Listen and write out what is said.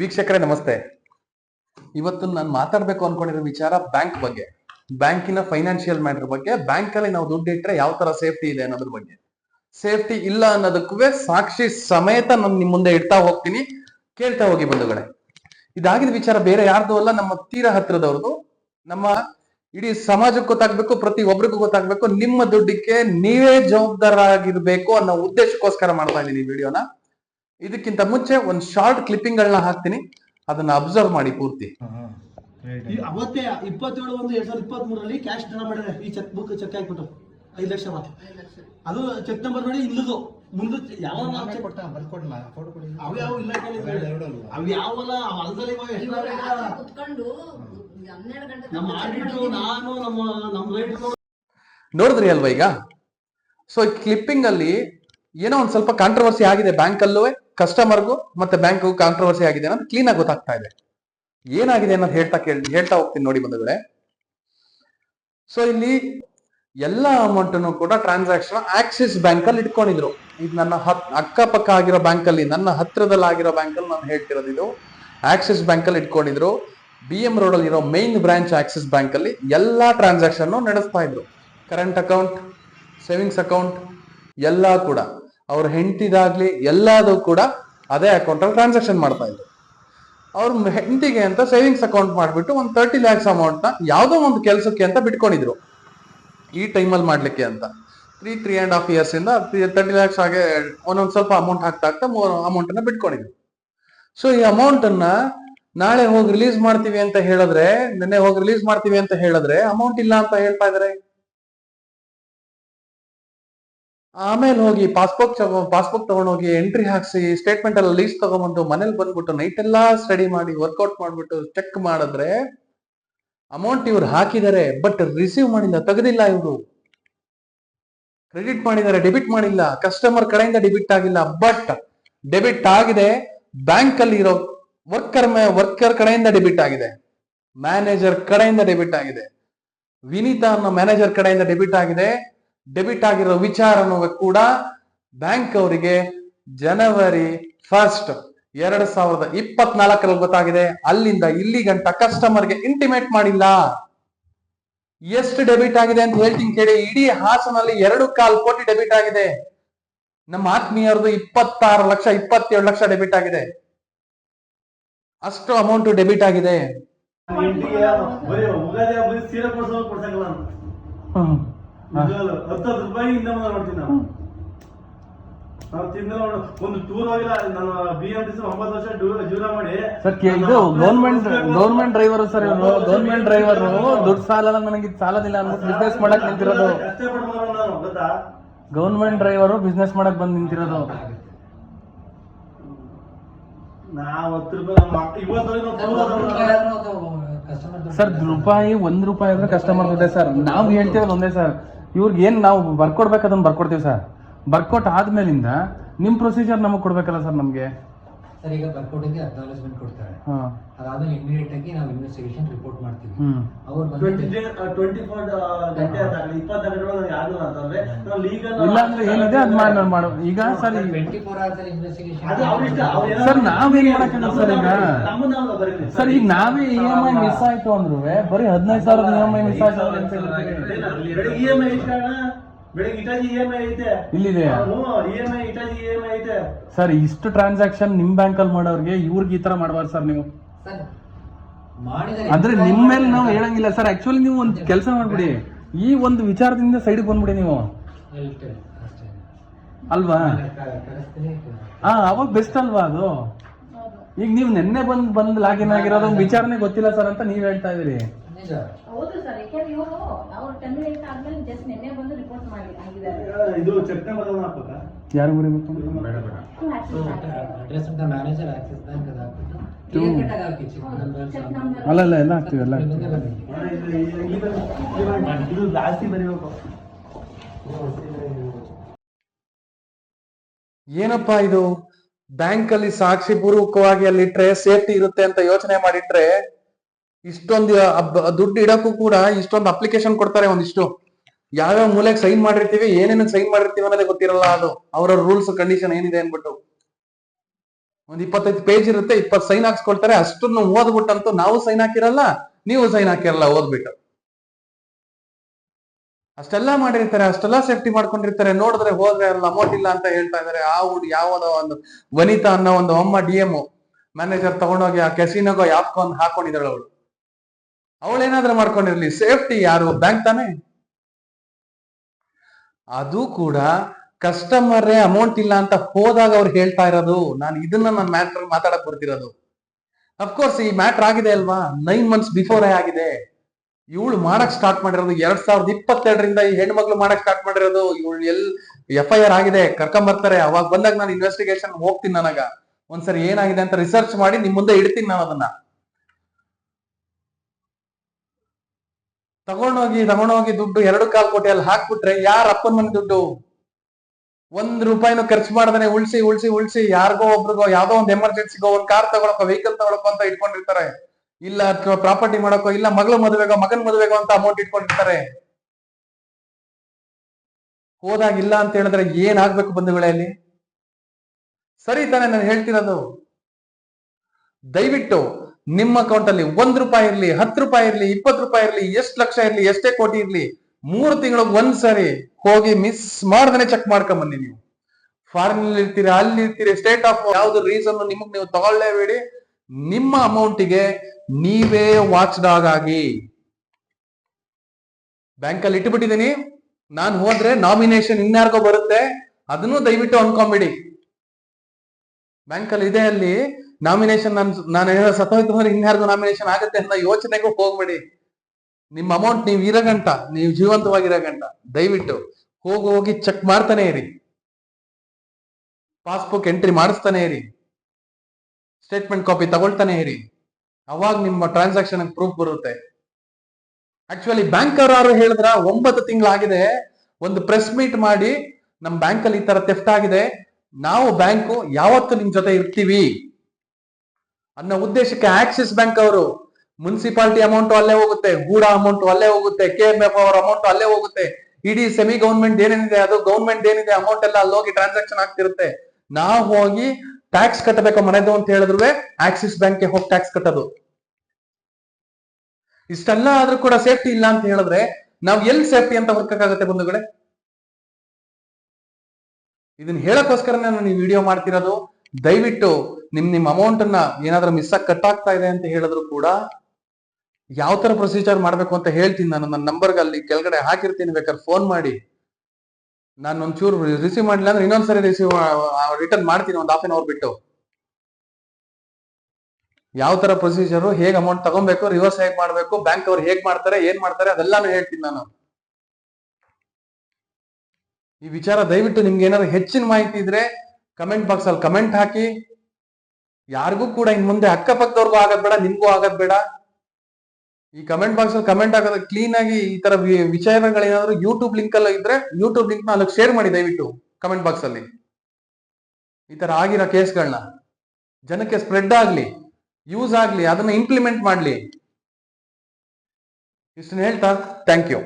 ವೀಕ್ಷಕರೇ, ನಮಸ್ತೆ. ಇವತ್ತು ನಾನು ಮಾತಾಡ್ಬೇಕು ಅನ್ಕೊಂಡಿರೋ ವಿಚಾರ ಬ್ಯಾಂಕ್ ಬಗ್ಗೆ. ಬ್ಯಾಂಕಿನ ಫೈನಾನ್ಷಿಯಲ್ ಮ್ಯಾಟರ್ ಬಗ್ಗೆ ಬ್ಯಾಂಕ್ ಅಲ್ಲಿ ನಾವು ದುಡ್ಡು ಇಟ್ಟರೆ ಯಾವ ತರ ಸೇಫ್ಟಿ ಇದೆ ಅನ್ನೋದ್ರ ಬಗ್ಗೆ. ಸೇಫ್ಟಿ ಇಲ್ಲ ಅನ್ನೋದಕ್ಕೂ ಸಾಕ್ಷಿ ಸಮೇತ ನಾನು ನಿಮ್ ಮುಂದೆ ಇಡ್ತಾ ಹೋಗ್ತೀನಿ. ಕೇಳ್ತಾ ಹೋಗಿ ಬಂಧುಗಳೇ. ಇದಾಗಿದ ವಿಚಾರ ಬೇರೆ ಯಾರ್ದು ಅಲ್ಲ, ನಮ್ಮ ತೀರ ಹತ್ರದವ್ರದ್ದು ನಮ್ಮ ಇಡೀ ಸಮಾಜಕ್ಕೆ ಗೊತ್ತಾಗ್ಬೇಕು ಪ್ರತಿ ಒಬ್ರಿಗೂ ಗೊತ್ತಾಗ್ಬೇಕು, ನಿಮ್ಮ ದುಡ್ಡಿಗೆ ನೀವೇ ಜವಾಬ್ದಾರಾಗಿರ್ಬೇಕು ಅನ್ನೋ ಉದ್ದೇಶಕ್ಕೋಸ್ಕರ ಮಾಡ್ತಾ ಇದ್ದೀನಿ ವಿಡಿಯೋನ. ಇದಕ್ಕಿಂತ ಮುಂಚೆ ಒಂದ್ ಶಾರ್ಟ್ ಕ್ಲಿಪ್ಪಿಂಗ್ ಗಳನ್ನ ಹಾಕ್ತೀನಿ. ಅದನ್ನ ಅಬ್ಸರ್ವ್ ಮಾಡಿ ಪೂರ್ತಿ. ಈ ಅವತ್ತೇ ಇಪ್ಪತ್ತೇಳು ಒಂದು ಎರಡ್ ಸಾವಿರದ ಇಪ್ಪತ್ತ್ ಮೂರರಲ್ಲಿ ಕ್ಯಾಶ್ ಡ್ರಾ ಮಾಡಿದ್ರೆ ಈ ಚೆಕ್ ಬುಕ್ ಚೆಕ್ ಹಾಕ್ಬಿಟ್ಟು. ಐದು ಲಕ್ಷ ಮಾತ್ರ. ಅದು ಚೆಕ್ ನಂಬರ್ ನೋಡಿ ಇಲ್ಲದು. ಮುಂದೆ ಯಾವ ಅವು ಯಾವ ಇಲ್ಲ ಕೇಳಿದ್ರೆ. ಅವು ಯಾವಲ್ಲ ಅವು ಅಲ್ದಲ್ಲಿ ನಮ್ಮ ಆಡಿಟ್ರು ನಾನು ನಮ್ಮ ನಮ್ಮ ರೈಟ್ ನೋಡಿದ್ರಿ ಅಲ್ವಾ ಈಗ? ಸೊ ಈ ಕ್ಲಿಪ್ಪಿಂಗ್ ಅಲ್ಲಿ ಏನೋ ಒಂದ್ ಸ್ವಲ್ಪ ಕಾಂಟ್ರವರ್ಸಿ ಆಗಿದೆ ಬ್ಯಾಂಕ್ ಅಲ್ಲೂ ಕಸ್ಟಮರ್ಗೂ ಮತ್ತೆ ಬ್ಯಾಂಕ್ ಕಾಂಟ್ರವರ್ಸಿ ಆಗಿದೆ ಅನ್ನೋದು ಕ್ಲೀನ್ ಆಗಿ ಗೊತ್ತಾಗ್ತಾ ಇದೆ. ಏನಾಗಿದೆ ಅನ್ನೋದು ಹೇಳ್ತಾ ಕೇಳಿ, ಹೇಳ್ತಾ ಹೋಗ್ತೀನಿ ನೋಡಿ ಬಂಧುಗಳೇ. ಸೊ ಇಲ್ಲಿ ಎಲ್ಲ ಅಮೌಂಟ್ ಕೂಡ ಟ್ರಾನ್ಸಾಕ್ಷನ್ ಆಕ್ಸಿಸ್ ಬ್ಯಾಂಕ್ ಅಲ್ಲಿ ಇಟ್ಕೊಂಡಿದ್ರು. ಇದು ನನ್ನ ಹತ್, ಅಕ್ಕಪಕ್ಕ ಆಗಿರೋ ಬ್ಯಾಂಕ್ ಅಲ್ಲಿ, ನನ್ನ ಹತ್ರದಲ್ಲಿ ಆಗಿರೋ ಬ್ಯಾಂಕ್ ಅಲ್ಲಿ ನಾನು ಹೇಳ್ತಿರೋದು ಇದು. ಆಕ್ಸಿಸ್ ಬ್ಯಾಂಕ್ ಅಲ್ಲಿ ಇಟ್ಕೊಂಡಿದ್ರು. ಬಿ ಎಂ ರೋಡ್ ಅಲ್ಲಿ ಇರೋ ಮೈನ್ ಬ್ರಾಂಚ್ ಆಕ್ಸಿಸ್ ಬ್ಯಾಂಕ್ ಅಲ್ಲಿ ಎಲ್ಲಾ ಟ್ರಾನ್ಸಾಕ್ಷನ್ ನಡೆಸ್ತಾ ಇದ್ರು. ಕರೆಂಟ್ ಅಕೌಂಟ್ ಸೇವಿಂಗ್ಸ್ ಅಕೌಂಟ್ ಎಲ್ಲ ಕೂಡ. ಅವ್ರ ಹೆಂಡತಿದಾಗ್ಲಿ ಎಲ್ಲದೂ ಕೂಡ ಅದೇ ಅಕೌಂಟಲ್ಲಿ ಟ್ರಾನ್ಸಾಕ್ಷನ್ ಮಾಡ್ತಾ ಇದ್ರು. ಅವ್ರ ಹೆಂಡತಿಗೆ ಅಂತ ಸೇವಿಂಗ್ಸ್ ಅಕೌಂಟ್ ಮಾಡ್ಬಿಟ್ಟು ಒಂದು ತರ್ಟಿ ಲ್ಯಾಕ್ಸ್ ಅಮೌಂಟ್ನ ಯಾವ್ದೋ ಒಂದು ಕೆಲಸಕ್ಕೆ ಅಂತ ಬಿಟ್ಕೊಂಡಿದ್ರು. ಈ ಟೈಮಲ್ಲಿ ಮಾಡ್ಲಿಕ್ಕೆ ಅಂತ. Three three and half years ಇಂದ ತರ್ಟಿ ಲ್ಯಾಕ್ಸ್ ಹಾಗೆ ಒಂದೊಂದ್ ಸ್ವಲ್ಪ ಅಮೌಂಟ್ ಹಾಕ್ತಾ ಹಾಕ್ತಾ ಅಮೌಂಟ್ ಅನ್ನ ಬಿಟ್ಕೊಂಡಿದ್ರು. ಸೊ ಈ ಅಮೌಂಟ್ ಅನ್ನ ನಾಳೆ ಹೋಗಿ ರಿಲೀಸ್ ಮಾಡ್ತೀವಿ ಅಂತ ಹೇಳಿದ್ರೆ, ನಿನ್ನೆ ಹೋಗಿ ರಿಲೀಸ್ ಮಾಡ್ತೀವಿ ಅಂತ ಹೇಳಿದ್ರೆ ಅಮೌಂಟ್ ಇಲ್ಲ ಅಂತ ಹೇಳ್ತಾ ಇದಾರೆ. ಆಮೇಲೆ ಹೋಗಿ ಪಾಸ್ಬುಕ್ ಪಾಸ್ಬುಕ್ ತಗೊಂಡೋಗಿ ಎಂಟ್ರಿ ಹಾಕ್ಸಿ ಸ್ಟೇಟ್ಮೆಂಟ್ ಎಲ್ಲ ಲೀಸ್ಟ್ ತಗೊಂಡ್ಬಂದು ಮನೇಲಿ ಬಂದ್ಬಿಟ್ಟು ನೈಟ್ ಎಲ್ಲಾ ಸ್ಟಡಿ ಮಾಡಿ ವರ್ಕೌಟ್ ಮಾಡ್ಬಿಟ್ಟು ಚೆಕ್ ಮಾಡಿದ್ರೆ ಅಮೌಂಟ್ ಇವ್ರು ಹಾಕಿದ್ದಾರೆ ಬಟ್ ರಿಸೀವ್ ಮಾಡಿಲ್ಲ, ತೆಗೆದಿಲ್ಲ ಇವರು. ಕ್ರೆಡಿಟ್ ಮಾಡಿದ್ದಾರೆ ಡೆಬಿಟ್ ಮಾಡಿಲ್ಲ ಕಸ್ಟಮರ್ ಕಡೆಯಿಂದ ಡೆಬಿಟ್ ಆಗಿಲ್ಲ ಬಟ್ ಡೆಬಿಟ್ ಆಗಿದೆ ಬ್ಯಾಂಕ್ ಅಲ್ಲಿ ಇರೋ ವರ್ಕರ್ ವರ್ಕರ್ ಕಡೆಯಿಂದ ಡೆಬಿಟ್ ಆಗಿದೆ ಮ್ಯಾನೇಜರ್ ಕಡೆಯಿಂದ ಡೆಬಿಟ್ ಆಗಿದೆ, ವಿನೀತಾ ಅನ್ನೋ ಮ್ಯಾನೇಜರ್ ಕಡೆಯಿಂದ ಡೆಬಿಟ್ ಆಗಿದೆ ಡೆಬಿಟ್ ಆಗಿರೋ ವಿಚಾರನೂ ಕೂಡ ಬ್ಯಾಂಕ್ ಅವರಿಗೆ ಜನವರಿ ಫಸ್ಟ್ ಎರಡ್ ಸಾವಿರದ ಇಪ್ಪತ್ನಾಲ್ಕರಲ್ಲಿ ಗೊತ್ತಾಗಿದೆ. ಅಲ್ಲಿಂದ ಇಲ್ಲಿ ಗಂಟ ಕಸ್ಟಮರ್ಗೆ ಇಂಟಿಮೇಟ್ ಮಾಡಿಲ್ಲ. ಎಷ್ಟು ಡೆಬಿಟ್ ಆಗಿದೆ ಅಂತ ಹೇಳ್ತೀನಿ ಕೇಳಿ. ಇಡೀ ಹಾಸನಲ್ಲಿ ಎರಡು ಕಾಲ್ ಕೋಟಿ ಡೆಬಿಟ್ ಆಗಿದೆ. ನಮ್ಮ ಆತ್ಮೀಯರದು ಇಪ್ಪತ್ತಾರು ಲಕ್ಷ ಇಪ್ಪತ್ತೇಳು ಲಕ್ಷ ಡೆಬಿಟ್ ಆಗಿದೆ. ಅಷ್ಟು ಅಮೌಂಟ್ ಡೆಬಿಟ್ ಆಗಿದೆ. ಹತ್ತು ಹತ್ತು ರೂಪಾಯಿ ನಾವು ನಾವು ಒಂದು ಟೂರ್ ಹೋಗಿಲ್ಲ. ನಾನು ಬಿ ಎಂ ಟಿ ಸಿ ಒಂಬತ್ತು ವರ್ಷ ಟೂರ್ ಜೀವನ ಮಾಡಿ. ಸರ್ ಇದು ಗೌರ್ಮೆಂಟ್ ಗೌರ್ಮೆಂಟ್ ಡ್ರೈವರ್ ಸರ್ ಇವರು. ಗೌರ್ಮೆಂಟ್ ಡ್ರೈವರ್ ದುಡ್ಡು ಸಾಲಲ್ಲ ನನಗೆ ಇದ್ ಸಾಲದಿಲ್ಲ ಬಿಸ್ನೆಸ್ ಮಾಡಕ್ ನಿಂತಿರೋದು. ನಾನು ಗೊತ್ತಾ? ಗೌರ್ಮೆಂಟ್ ಡ್ರೈವರ್ ಬಿಸ್ನೆಸ್ ಮಾಡಕ್ ಬಂದ್ ನಿಂತಿರೋದು. ನಾವ್ ಹತ್ತು ರೂಪಾಯಿ ನಮ್ಮ ಅಕ್ಕ ಇವತ್ತು ಸರ್ ರೂಪಾಯಿ ಒಂದ್ ರೂಪಾಯಿ ಅಂದ್ರೆ ಕಸ್ಟಮರ್ ಜೊತೆ ಸರ್. ನಾವು ಹೇಳ್ತೇವೆ ಒಂದೇ ಸರ್. ಇವ್ರಿಗೆ ಏನು ನಾವು ಬರ್ಕೊಡ್ಬೇಕು ಅದನ್ನು ಬರ್ಕೊಡ್ತೀವಿ ಸರ್. ಬರ್ಕೊಟ್ಟು ಆದ್ಮೇಲಿಂದ ನಿಮ್ಮ ಪ್ರೊಸೀಜರ್ ನಮಗೆ ಕೊಡಬೇಕಲ್ಲ ಸರ್ ನಮ್ಗೆ? ಸರ್ ಈಗ ಬರ್ಕೊಟ್ಟಿಗೆ ಅಕ್ನಾಲೇಜ್ಮೆಂಟ್ ಕೊಡ್ತಾರೆ ಹಾ ಅದಾದ್ಮೇಲೆ ಇಮಿಡಿಯೇಟ್ ಆಗಿ ನಾವು ಇನ್ವೆಸ್ಟಿಗೇಷನ್ ರಿಪೋರ್ಟ್ ಮಾಡ್ತೀವಿ ಅವ್ರು ಟ್ವೆಂಟಿ ಬಂದು ಟ್ವೆಂಟಿ ಫೋರ್ ಗಂಟೆ ಆದಾಗಲಿ ಇಪ್ಪತ್ತು ಗಂಟೆ ಯಾರು ಅಂತಂದ್ರೆ ನಾವು ಲೀಗಲ್ ಇಲ್ಲ ಅಂದ್ರೆ ಏನಿದೆ ಅದ್ ಮಾಡಿ ಮಾಡು ಈಗ ಸರ್ ಈ- ಟ್ವೆಂಟಿ ಫೋರ್ ಅವರ್ಸ್ ಇನ್ವೆಸ್ಟಿಗೇಷನ್ ಅದು ಅವ್ರ ಇಷ್ಟ ಅವ್ರು ಏನಾದ್ರು- ಸರ್, ನಾವೇನ್ ಮಾಡಕ್ಕಾಗಲ್ಲ ಸರ್ ಈಗ? ಸರ್ ಈಗ ನಾವೇ ಇ ಎಂ ಐ ಮಿಸ್ ಆಯ್ತು ಅಂದ್ರೆ ಬರೀ ಹದಿನೈದು ಸಾವಿರದ ಇ ಎಂ ಐ ಮಿಸ್ ಆಯ್ತು ಇ ಎಂ ಐ ಬೆಳಿಗ್ಗೆ ಇಟಾಜಿ ಇ ಎಂ ಐ ಐತೆ. ಇಲ್ಲಿದೆ. ಇ ಎಂ ಐ ಇಟಾಜಿ ಇ ಎಂ ಐ ಐತೆ. ಸರ್ ಇಷ್ಟು ಟ್ರಾನ್ಸಾಕ್ಷನ್ ನಿಮ್ ಬ್ಯಾಂಕ್ ಅಲ್ಲಿ ಮಾಡೋರ್ಗೆ ಇವ್ರಿಗೆ ಈ ತರ ಮಾಡಬಾರ್ದು ಸರ್ ನೀವು. ಸರ್ ಮಾಡಿದರೆ ಅಂದ್ರೆ ನಿಮ್ ಮೇಲೆ ನಾವು ಹೇಳಂಗಿಲ್ಲ ಸರ್ ಆಕ್ಚುಲಿ ನೀವು ಒಂದ್ ಕೆಲಸ ಮಾಡ್ಬಿಡಿ. ಈ ಒಂದು ವಿಚಾರದಿಂದ ಸೈಡ್ ಬಂದ್ಬಿಡಿ ನೀವು. ಅಲ್ವಾ? ಹಾ ಅವಾಗ ಬೆಸ್ಟ್ ಅಲ್ವಾ ಅದು? ಈಗ ನೀವು ನಿನ್ನೆ ಬಂದ್ ಬಂದ್ ಲಾಗಿನ್ ಆಗಿರೋದು ಒಂದ್ ವಿಚಾರನೆ ಗೊತ್ತಿಲ್ಲ ಸರ್ ಅಂತ ನೀವ್ ಹೇಳ್ತಾ ಇದೀರಿ ನಿಜ. ಹೌದು ಸರ್ ಯಾಕೆಂದ್ರೆ ಇವರು. ಅವ್ರು ಟೆನ್ ಮಿನಿಟ್ಸ್ ಆದ್ಮೇಲೆ ಜಸ್ಟ್ ನಿನ್ನೆ ಬಂದು ರಿಪೋರ್ಟ್ ಮಾಡಿ ಆಗಿದ್ದಾರೆ ಇದು ಹಾಕ್ಬೇಕ? ಯಾರು ಬರೀಬೇಕು ಅಡ್ರೆಸ್ ಅಂತ ಮ್ಯಾನೇಜರ್ ಆಕ್ಸಿಸ್ ಬ್ಯಾಂಕ್ ಅದು ಹಾಕ್ಬಿಟ್ಟು ಅಲ್ಲ ಅಲ್ಲ ಎಲ್ಲ ಹಾಕ್ತಿವಿ ಎಲ್ಲ ಇದು ಜಾಸ್ತಿ ಬರೀಬೇಕು. ಏನಪ್ಪಾ ಇದು? ಬ್ಯಾಂಕ್ ಅಲ್ಲಿ ಸಾಕ್ಷಿ ಪೂರ್ವಕವಾಗಿ ಅಲ್ಲಿ ಇಟ್ರೆ ಸೇಫ್ಟಿ ಇರುತ್ತೆ ಅಂತ ಯೋಚನೆ ಮಾಡಿಟ್ರೆ ಇಷ್ಟೊಂದು ದುಡ್ಡು ಇಡಕ್ಕೂ ಕೂಡ ಇಷ್ಟೊಂದು ಅಪ್ಲಿಕೇಶನ್ ಕೊಡ್ತಾರೆ ಒಂದಿಷ್ಟು. ಯಾವ್ಯಾವ ಮೂಲೆಗೆ ಸೈನ್ ಮಾಡಿರ್ತೀವಿ ಏನೇನು ಸೈನ್ ಮಾಡಿರ್ತೀವಿ ಅನ್ನೋದೇ ಗೊತ್ತಿರಲ್ಲ ಅದು. ಅವರ ರೂಲ್ಸ್ ಕಂಡೀಷನ್ ಏನಿದೆ ಅನ್ಬಿಟ್ಟು ಒಂದ್ ಇಪ್ಪತ್ತೈದು ಪೇಜ್ ಇರುತ್ತೆ ಇಪ್ಪತ್ತು ಸೈನ್ ಹಾಕ್ಸ್ಕೊಳ್ತಾರೆ, ಅಷ್ಟನ್ನು ಓದ್ಬಿಟ್ಟಂತೂ ನಾವು ಸೈನ್ ಹಾಕಿರಲ್ಲ, ನೀವು ಸೈನ್ ಹಾಕಿರಲ್ಲ ಓದ್ಬಿಟ್ಟು. ಅಷ್ಟೆಲ್ಲ ಮಾಡಿರ್ತಾರೆ, ಅಷ್ಟೆಲ್ಲ ಸೇಫ್ಟಿ ಮಾಡ್ಕೊಂಡಿರ್ತಾರೆ. ನೋಡಿದ್ರೆ ಹೋದ್ರೆ ಅಲ್ಲಿ ಅಮೌಂಟ್ ಇಲ್ಲ ಅಂತ ಹೇಳ್ತಾ ಇದಾರೆ. ಆ ಹುಡ್, ಯಾವ್ದೋ ಒಂದು ವನಿತಾ ಅನ್ನೋ ಒಂದು ಅಮ್ಮ ಡಿ ಎಂ ಮ್ಯಾನೇಜರ್ ತಗೊಂಡೋಗಿ ಆ ಕೆಸಿನೋಗೋ ಒಂದು ಹಾಕೊಂಡಿದ್ದಾಳೆ ಅವಳು. ಅವಳೇನಾದ್ರೂ ಮಾಡ್ಕೊಂಡಿರ್ಲಿ ಸೇಫ್ಟಿ ಯಾರು ಬ್ಯಾಂಕ್ ತಾನೆ? ಅದು ಕೂಡ ಕಸ್ಟಮರೇ ಅಮೌಂಟ್ ಇಲ್ಲ ಅಂತ ಹೋದಾಗ ಅವ್ರು ಹೇಳ್ತಾ ಇರೋದು, ನಾನು ಇದನ್ನ ನನ್ನ ಮ್ಯಾಟರ್ ಮಾತಾಡಕ್ ಬರ್ತಿರೋದು ಅಫ್ಕೋರ್ಸ್ ಈ ಮ್ಯಾಟ್ರ್ ಆಗಿದೆ ಅಲ್ವಾ? ನೈನ್ ಮಂತ್ಸ್ ಬಿಫೋರ್ ಆಗಿದೆ. ಇವಳು ಮಾಡಕ್ ಸ್ಟಾರ್ಟ್ ಮಾಡಿರೋದು ಎರಡ್ ಸಾವಿರದ ಇಪ್ಪತ್ತೆರಡರಿಂದ ಈ ಹೆಣ್ಮಕ್ಳು ಮಾಡಕ್ ಸ್ಟಾರ್ಟ್ ಮಾಡಿರೋದು, ಇವಳು ಎಲ್ ಎಫ್ ಐ ಆರ್ ಆಗಿದೆ, ಕರ್ಕೊಂಡ್ ಬರ್ತಾರೆ. ಅವಾಗ ಬಂದಾಗ ನಾನು ಇನ್ವೆಸ್ಟಿಗೇಷನ್ ಹೋಗ್ತೀನಿ ನನಗ. ಒಂದ್ಸರಿ ಏನಾಗಿದೆ ಅಂತ ರಿಸರ್ಚ್ ಮಾಡಿ ನಿಮ್ ಮುಂದೆ ಇಡ್ತೀನಿ ನಾನು ಅದನ್ನ. ತಗೊಂಡೋಗಿ ತಗೊಂಡೋಗಿ ದುಡ್ಡು ಎರಡು ಕಾಲು ಕೋಟಿ ಅಲ್ಲಿ ಹಾಕ್ಬಿಟ್ರೆ ಯಾರ ಅಪ್ಪನ ಮನೆ ದುಡ್ಡು? ಒಂದ್ ರೂಪಾಯಿನೂ ಖರ್ಚು ಮಾಡ್ದಾನೆ ಉಳ್ಸಿ ಉಳ್ಸಿ ಉಳ್ಸಿ, ಯಾರಿಗೋ ಒಬ್ರಿಗೋ ಯಾವ್ದೋ ಒಂದ್ ಎಮರ್ಜೆನ್ಸಿಗೋ ಒಂದ್ ಕಾರ್ ತಗೊಳಕೋ ವೆಹಿಕಲ್ ತಗೊಳಕೋ ಅಂತ ಇಟ್ಕೊಂಡಿರ್ತಾರೆ. ಇಲ್ಲ ಅಥವಾ ಪ್ರಾಪರ್ಟಿ ಮಾಡಕೋ ಇಲ್ಲ ಮಗಳ ಮದುವೆಗೋ, ಮಗನ್ ಮದುವೆಗೋ ಅಂತ ಅಮೌಂಟ್ ಇಟ್ಕೊಂಡಿರ್ತಾರೆ. ಹೋದಾಗ ಇಲ್ಲ ಅಂತ ಹೇಳಿದ್ರೆ ಏನ್ ಆಗ್ಬೇಕು ಬಂಧುಗಳೇ ಅಲ್ಲಿ? ಸರಿ ತಾನೆ, ನಾನು ಹೇಳ್ತಿರೋದು. ದಯವಿಟ್ಟು ನಿಮ್ಮ ಅಕೌಂಟ್ ಅಲ್ಲಿ ಒಂದ್ ರೂಪಾಯಿ ಇರಲಿ, ಹತ್ತು ರೂಪಾಯಿ ಇರಲಿ, ಇಪ್ಪತ್ತು ರೂಪಾಯಿ ಇರಲಿ, ಎಷ್ಟು ಲಕ್ಷ ಇರಲಿ, ಎಷ್ಟೇ ಕೋಟಿ ಇರಲಿ, ಮೂರು ತಿಂಗಳಿಗೆ ಒಂದ್ ಸರಿ ಹೋಗಿ ಮಿಸ್ ಮಾಡ್ದೇನೆ ಚೆಕ್ ಮಾಡ್ಕೊಂಡ್ ಬನ್ನಿ ನೀವು. ಫಾರಿನ್ ಇರ್ತೀರಿ, ಅಲ್ಲಿ ಇರ್ತೀರಿ ಸ್ಟೇಟ್ ಆಫ್ ಯಾವ್ದು ರೀಸನ್ ನಿಮಗ್ ನೀವು ತಗೊಳ್ಳೇಬೇಡಿ. ನಿಮ್ಮ ಅಮೌಂಟಿಗೆ ನೀವೇ ವಾಚ್ ಡಾಗ್ ಆಗಿ. ಬ್ಯಾಂಕಲ್ಲಿ ಇಟ್ಬಿಟ್ಟಿದೀನಿ. ನಾನು ಹೋದ್ರೆ ನಾಮಿನೇಷನ್ ಇನ್ಯಾರಿಗೋ ಬರುತ್ತೆ, ಅದನ್ನು ದಯವಿಟ್ಟು ಅನ್ಕೊಂಬಿಡಿ. ಬ್ಯಾಂಕಲ್ಲಿ ಇದೆ ಅಲ್ಲಿ ನಾಮಿನೇಷನ್ ನಾನು ನಾನು ಏನಾದ್ರು ಸತ್ತೋಯ್ತು ಅಂದ್ರೆ ಇನ್ಯಾರಿಗೂ ನಾಮಿನೇಷನ್ ಆಗುತ್ತೆ ಅಂತ ಯೋಚನೆಗೂ ಹೋಗ್ಬೇಡಿ. ನಿಮ್ಮ ಅಮೌಂಟ್ ನೀವು ಇರಗಂಟ, ನೀವು ಜೀವಂತವಾಗಿರಗಂಟ, ದಯವಿಟ್ಟು ಹೋಗಿ ಹೋಗಿ ಚೆಕ್ ಮಾಡ್ತಾನೆ ಇರಿ. ಪಾಸ್ಬುಕ್ ಎಂಟ್ರಿ ಮಾಡಿಸ್ತಾನೆ ಇರಿ. ಸ್ಟೇಟ್ಮೆಂಟ್ ಕಾಪಿ ತಗೊಳ್ತಾನೆ ಇರಿ. ಅವಾಗ ನಿಮ್ಮ ಟ್ರಾನ್ಸಾಕ್ಷನ್ ಪ್ರೂಫ್ ಬರುತ್ತೆ. ಆಕ್ಚುಲಿ ಬ್ಯಾಂಕ್ ಅವರು ಹೇಳಿದ್ರ ಒಂಬತ್ತು ತಿಂಗಳಾಗಿದೆ, ಒಂದು ಪ್ರೆಸ್ ಮೀಟ್ ಮಾಡಿ ನಮ್ಮ ಬ್ಯಾಂಕಲ್ಲಿ ಈ ತರ ತೆಫ್ಟ್ ಆಗಿದೆ. ನಾವು ಬ್ಯಾಂಕು ಯಾವತ್ತು ನಿಮ್ ಜೊತೆ ಇರ್ತೀವಿ? ಅನ್ನೋ ಉದ್ದೇಶಕ್ಕೆ ಆಕ್ಸಿಸ್ ಬ್ಯಾಂಕ್ ಅವರು ಮುನ್ಸಿಪಾಲಿಟಿ ಅಮೌಂಟ್ ಅಲ್ಲೇ ಹೋಗುತ್ತೆ, ಗೂಡ ಅಮೌಂಟ್ ಅಲ್ಲೇ ಹೋಗುತ್ತೆ ಕೆ ಎಂ ಎಫ್ ಅವರ ಅಮೌಂಟ್ ಅಲ್ಲೇ ಹೋಗುತ್ತೆ. ಇಡೀ ಸೆಮಿ ಗೌರ್ಮೆಂಟ್ ಏನೇನಿದೆ, ಅದು ಗೌರ್ಮೆಂಟ್ ಏನಿದೆ ಅಮೌಂಟ್ ಎಲ್ಲ ಅಲ್ಲಿ ಹೋಗಿ ಟ್ರಾನ್ಸಾಕ್ಷನ್ ಆಗ್ತಿರುತ್ತೆ. ನಾವು ಹೋಗಿ ಟ್ಯಾಕ್ಸ್ ಕಟ್ಟಬೇಕು ಮನೆದು ಅಂತ ಹೇಳಿದ್ರು ಆಕ್ಸಿಸ್ ಬ್ಯಾಂಕ್ಗೆ ಹೋಗಿ ಟ್ಯಾಕ್ಸ್ ಕಟ್ಟೋದು. ಇಷ್ಟೆಲ್ಲ ಆದ್ರೂ ಕೂಡ ಸೇಫ್ಟಿ ಇಲ್ಲ ಅಂತ ಹೇಳಿದ್ರೆ ನಾವ್ ಎಲ್ಲಿ ಸೇಫ್ಟಿ ಅಂತ ಹುಡ್ಕಕ್ಕಾಗತ್ತೆ ಬಂಧುಗಳೇ? ಇದನ್ನ ಹೇಳಕ್ಕೋಸ್ಕರನೇ ನಾನು ಈ ವಿಡಿಯೋ ಮಾಡ್ತಿರೋದು. ದಯವಿಟ್ಟು ನಿಮ್ ನಿಮ್ ಅಮೌಂಟ್ ಅನ್ನ ಏನಾದ್ರೂ ಮಿಸ್ ಆಗಿ ಕಟ್ ಆಗ್ತಾ ಇದೆ ಅಂತ ಹೇಳಿದ್ರು ಕೂಡ ಯಾವ ತರ ಪ್ರೊಸೀಜರ್ ಮಾಡ್ಬೇಕು ಅಂತ ಹೇಳ್ತೀನಿ ನಾನು. ನನ್ನ ನಂಬರ್ಗೆ ಅಲ್ಲಿ ಕೆಳಗಡೆ ಹಾಕಿರ್ತೀನಿ. ಬೇಕಾದ್ರೆ ಫೋನ್ ಮಾಡಿ. ನಾನು ಒಂಚೂರು ರಿಸೀವ್ ಮಾಡಿಲ್ಲ ಅಂದ್ರೆ ಇನ್ನೊಂದ್ಸರಿ ರಿಸೀವ್ ರಿಟರ್ನ್ ಮಾಡ್ತೀನಿ ಒಂದು ಹಾಫ್ ಅನ್ ಅವರ್ ಬಿಟ್ಟು. ಯಾವ ತರ ಪ್ರೊಸೀಜರು ಹೇಗೆ ಅಮೌಂಟ್ ತಗೊಬೇಕು ರಿವರ್ಸ್ ಹೇಗೆ ಮಾಡ್ಬೇಕು ಬ್ಯಾಂಕ್ ಅವ್ರು ಹೇಗೆ ಮಾಡ್ತಾರೆ, ಏನ್ ಮಾಡ್ತಾರೆ ಅದೆಲ್ಲಾನು ಹೇಳ್ತೀನಿ ನಾನು. ಈ ವಿಚಾರ ದಯವಿಟ್ಟು ನಿಮ್ಗೆ ಏನಾದ್ರು ಹೆಚ್ಚಿನ ಮಾಹಿತಿ ಇದ್ರೆ ಕಮೆಂಟ್ ಬಾಕ್ಸ್ ಅಲ್ಲಿ ಕಮೆಂಟ್ ಹಾಕಿ. ಯಾರಿಗೂ ಕೂಡ ಇನ್ ಮುಂದೆ ಅಕ್ಕಪಕ್ಕದವ್ರಿಗೂ ಆಗದ್ ಬೇಡ, ನಿಮ್ಗೂ ಆಗದ್ ಬೇಡ. ಈ ಕಮೆಂಟ್ ಬಾಕ್ಸ್ ಅಲ್ಲಿ ಕಮೆಂಟ್ ಹಾಕೋದ್ ಕ್ಲೀನ್ ಆಗಿ ಈ ತರ ವಿಚಾರಗಳೇನಾದ್ರು ಯೂಟ್ಯೂಬ್ ಲಿಂಕ್ ಅಲ್ಲಿ ಇದ್ರೆ ಯೂಟ್ಯೂಬ್ ಲಿಂಕ್ನ ಅಲ್ಲಿ ಶೇರ್ ಮಾಡಿ ದಯವಿಟ್ಟು ಕಮೆಂಟ್ ಬಾಕ್ಸ್ ಅಲ್ಲಿ. ಈ ತರ ಆಗಿರೋ ಕೇಸ್ಗಳನ್ನ ಜನಕ್ಕೆ ಸ್ಪ್ರೆಡ್ ಆಗ್ಲಿ ಯೂಸ್ ಆಗ್ಲಿ, ಅದನ್ನ ಇಂಪ್ಲಿಮೆಂಟ್ ಮಾಡ್ಲಿ. ಇಷ್ಟನ್ನ ಹೇಳ್ತಾ ಥ್ಯಾಂಕ್ ಯು